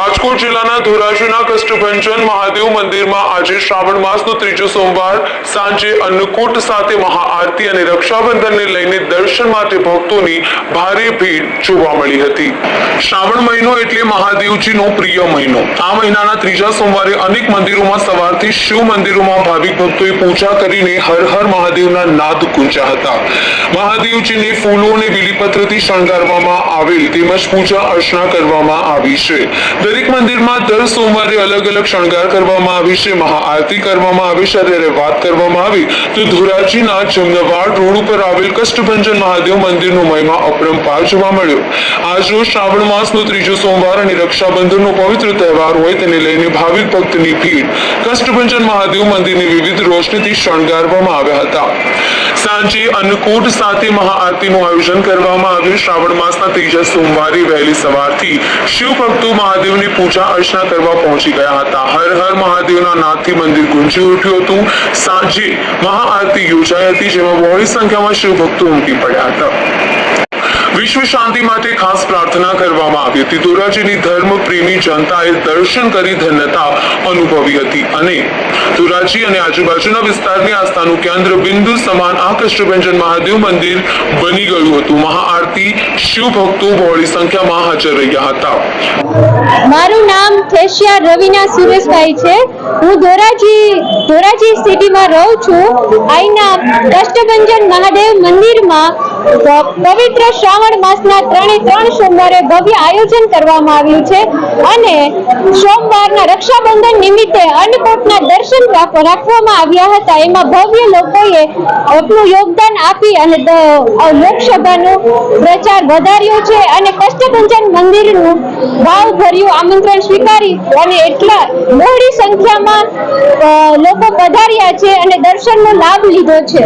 રાજકોટ જિલ્લાના ધોરાજીના કષ્ટભંજન મહાદેવ મંદિરમાં આજે શ્રાવણ માસનો ત્રીજો સોમવાર સાંજે અન્નકૂટ સાથે મહાઆરતી અને રક્ષાબંધનને લઈને દર્શન માટે ભક્તોની ભારે ભીડ જોવા મળી હતી. શ્રાવણ મહિનો એટલે મહાદેવજીનો પ્રિય મહિનો. આ મહિનાના ત્રીજા સોમવારે અનેક મંદિરોમાં સવારથી શિવ મંદિરોમાં ભાવિક ભક્તોએ પૂજા કરીને હર હર મહાદેવના નાદ ગુંજ્યા હતા. મહાદેવજીને ફૂલો અને બીલીપત્રથી શણગારવામાં આવેલ તેમજ પૂજા અર્ચના કરવામાં આવી છે. દરેક મંદિરમાં દર સોમવારે અલગ અલગ શણગાર કરવામાં આવી છે, મહાઆરતી કરવામાં આવી છે ત્યારે વાત કરવામાં આવી તો ધોરાજીના જમનવાડ રોડ ઉપર આવેલ કષ્ટભંજન મહાદેવ મંદિરનો મહિમા અપરંપાર જોવા મળ્યો. આજરોજ શ્રાવણ માસનો ત્રીજો સોમવાર અને રક્ષાબંધનનો પવિત્ર તહેવાર હોય તેને લઈને ભાવિક ભક્તની ભીડ. કષ્ટભંજન મહાદેવ મંદિરની વિવિધ રોશનીથી શણગારવામાં આવ્યા હતા. સાંજે અન્નકૂટ સાથે મહાઆરતીનું આયોજન કરવામાં આવ્યું. શ્રાવણ માસના ત્રીજા સોમવારે વહેલી સવારથી શિવ ભક્તો મહાદેવની પૂજા અર્ચના કરવા પહોંચી ગયા હતા. હર હર મહાદેવના નાદથી મંદિર ગુંજી ઉઠ્યું હતું. સાંજે મહાઆરતી યોજાઈ હતી, જેમાં બહોળી સંખ્યામાં શિવ ભક્તો ઉમટી પડ્યા હતા. વિશ્વ શાંતિ માટે ખાસ પ્રાર્થના કરવામાં આવી હતી. ધોરાજીની ધર્મ પ્રેમી જનતાએ દર્શન કરી ધન્યતા અનુભવી હતી અને ધોરાજી અને આજુબાજુના વિસ્તારની આસ્થાનું કેન્દ્ર બિંદુ સમાન આ કષ્ટભંજન મહાદેવ મંદિર બની ગયું હતું. મહાઆરતી શિવ ભક્તો બહોળી સંખ્યામાં હાજર રહ્યા હતા. મારું નામ થેશિયા રવિના સુરેશભાઈ છે. હું ધોરાજી ધોરાજી સિટીમાં રહું છું. અહીંના કષ્ટભંજન મહાદેવ મંદિરમાં પવિત્ર શ્રાવણ માસના ત્રણે ત્રણ સોમવારે ભવ્ય આયોજન કરવામાં આવ્યું છે અને સોમવારના રક્ષાબંધન નિમિત્તે અન્નકૂટના દર્શન રાખવામાં આવ્યા હતા. એમાં ભવ્ય લોકોએ આપણું યોગદાન આપી અને લોકસભાનો પ્રચાર વધાર્યો છે અને કષ્ટભંજન મંદિરનું ભાવ ભર્યું આમંત્રણ સ્વીકારી અને એટલા મોડી સંખ્યામાં લોકો પધાર્યા છે અને દર્શનનો લાભ લીધો છે.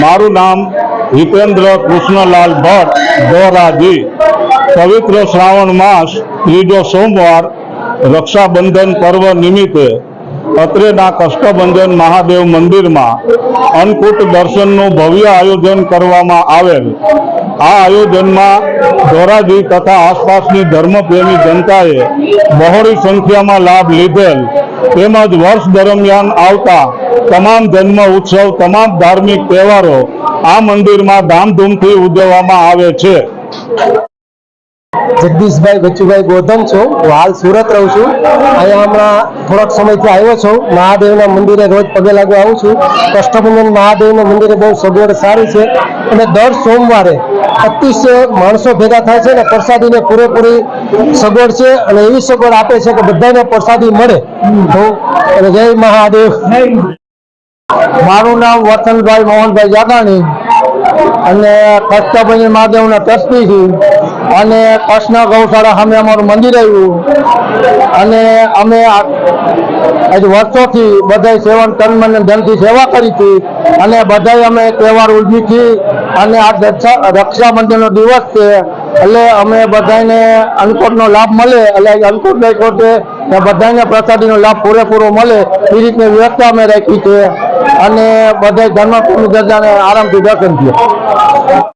મારું નામ હિતેન્દ્ર કૃષ્ણલાલ ભટ્ટ, ધોરાજી. પવિત્ર શ્રાવણ માસ, ત્રીજો સોમવાર, રક્ષાબંધન પર્વ નિમિત્તે અત્રેના કષ્ટભંજન મહાદેવ મંદિરમાં અન્નકૂટ દર્શનનું ભવ્ય આયોજન કરવામાં આવેલ. આ આયોજનમાં ધોરાજી તથા આસપાસની ધર્મપ્રેમી જનતાએ બહોળી સંખ્યામાં લાભ લીધેલ. તેમજ વર્ષ દરમિયાન આવતા તમામ જન્મ ઉત્સવ, તમામ ધાર્મિક તહેવારો આ મંદિરમાં ધામધૂમથી ઉજવવામાં આવે છે. જગદીશભાઈ બચુભાઈ ગોધમ છું. હું હાલ સુરત રહું છું. અહીંયા હમણાં થોડાક સમયથી આવ્યો છું. મહાદેવના મંદિરે રોજ પગે લાગુ આવું છું. કષ્ટભંજન મહાદેવના મંદિરે બહુ સગવડ સારી છે. અને દર સોમવારે અતિશય માણસો ભેગા થાય છે અને પ્રસાદીને પૂરેપૂરી સગવડ છે અને એવી સગવડ આપે છે કે બધાને પ્રસાદી મળે. તો અને જય મહાદેવ. મારું નામ વતનભાઈ મોહનભાઈ જાગાણી. અને કષ્ટભંજન મહાદેવના ટ્રસ્ટી છું અને કૃષ્ણ ગૌશાળા સામે અમારું મંદિર આવ્યું. અને અમે આજે વર્ષોથી બધા સેવન તન મન ધનથી સેવા કરી હતી. અને બધા અમે તહેવાર ઉજવી હતી અને આ રક્ષા રક્ષાબંધનનો દિવસ છે. એટલે અમે બધાને અન્નકૂટનો લાભ મળે. એટલે અન્નકૂટ કોટે બધાને પ્રસાદીનો લાભ પૂરેપૂરો મળે. એ રીતની વ્યવસ્થા અમે રાખી છે. અને બધા ધર્મ બધાને આરામથી દર્શન થયા.